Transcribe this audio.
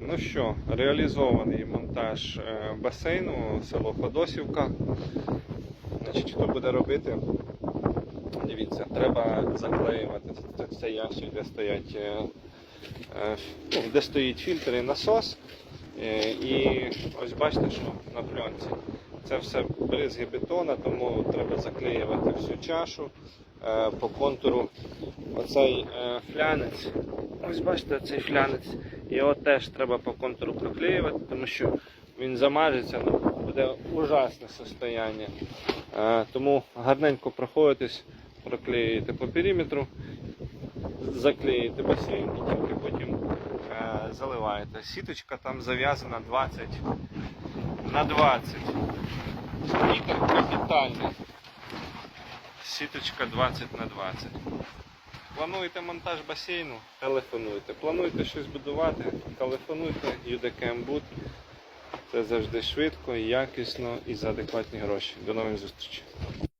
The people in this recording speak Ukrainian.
Ну що, реалізований монтаж е, басейну, село Ходосівка. Значить, хто буде робити? Дивіться, треба заклеювати це- ящик, де стоять, е, е, ну, де стоїть фільтр і насос. І ось бачите, що на пленці. Це все бризги бетона, тому треба заклеювати всю чашу по контуру. Оцей е, флянець. Ось бачите, цей флянець. Його теж треба по контуру проклеювати, тому що він замажеться, ну, буде ужасне состояння. Е, Тому гарненько проходитесь, проклеюєте по периметру, заклеїте басейн і тільки потім е, заливаєте. Сіточка там зав'язана 20 на 20. Літер капітальний. Сіточка 20 на 20. Плануєте монтаж басейну? Телефонуйте. Плануєте щось будувати? Телефонуйте, UDKM Boot. Це завжди швидко, якісно і за адекватні гроші. До нових зустрічей.